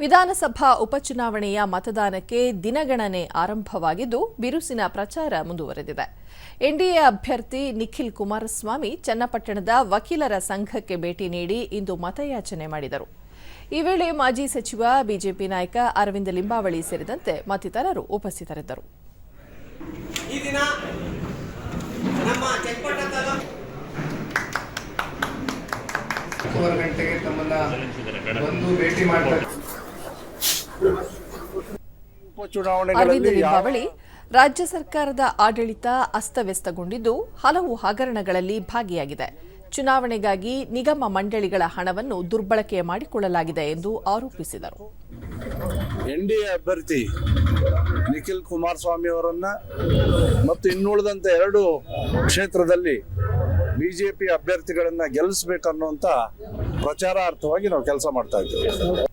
ವಿಧಾನಸಭಾ ಉಪಚುನಾವಣೆಯ ಮತದಾನಕ್ಕೆ ದಿನಗಣನೆ ಆರಂಭವಾಗಿದ್ದು ಬಿರುಸಿನ ಪ್ರಚಾರ ಮುಂದುವರೆದಿದೆ. ಎನ್ಡಿಎ ಅಭ್ಯರ್ಥಿ ನಿಖಿಲ್ ಕುಮಾರಸ್ವಾಮಿ ಚನ್ನಪಟ್ಟಣದ ವಕೀಲರ ಸಂಘಕ್ಕೆ ಭೇಟಿ ನೀಡಿ ಇಂದು ಮತಯಾಚನೆ ಮಾಡಿದರು. ಈ ವೇಳೆ ಮಾಜಿ ಸಚಿವ ಬಿಜೆಪಿ ನಾಯಕ ಅರವಿಂದ ಲಿಂಬಾವಳಿ ಸೇರಿದಂತೆ ಮತ್ತಿತರರು ಉಪಸ್ಥಿತರಿದ್ದರು. ಗಂಟೆಗೆ ತಮ್ಮನ್ನ ಬಂದು ಭೇಟಿ ಮಾಡ್ತಾರೆ. ಅರವಿಂದ ಲಿಂಬಾವಳಿ ರಾಜ್ಯ ಸರ್ಕಾರದ ಆಡಳಿತ ಅಸ್ತವ್ಯಸ್ತಗೊಂಡಿದ್ದು ಹಲವು ಹಗರಣಗಳಲ್ಲಿ ಭಾಗಿಯಾಗಿದೆ. ಚುನಾವಣೆಗಾಗಿ ನಿಗಮ ಮಂಡಳಿಗಳ ಹಣವನ್ನು ದುರ್ಬಳಕೆ ಮಾಡಿಕೊಳ್ಳಲಾಗಿದೆ ಎಂದು ಆರೋಪಿಸಿದರು. ಎನ್ಡಿಎ ಎ ಅಭ್ಯರ್ಥಿ ನಿಖಿಲ್ ಕುಮಾರಸ್ವಾಮಿ ಅವರನ್ನ ಮತ್ತು ಇನ್ನುಳಿದಂತೆ ಎರಡು ಕ್ಷೇತ್ರದಲ್ಲಿ ಬಿಜೆಪಿ ಅಭ್ಯರ್ಥಿಗಳನ್ನ ಗೆಲ್ಲಿಸಬೇಕನ್ನುವಂತ ಪ್ರಚಾರಾರ್ಥವಾಗಿ ನಾವು ಕೆಲಸ ಮಾಡ್ತಾ ಇದ್ದೀವಿ.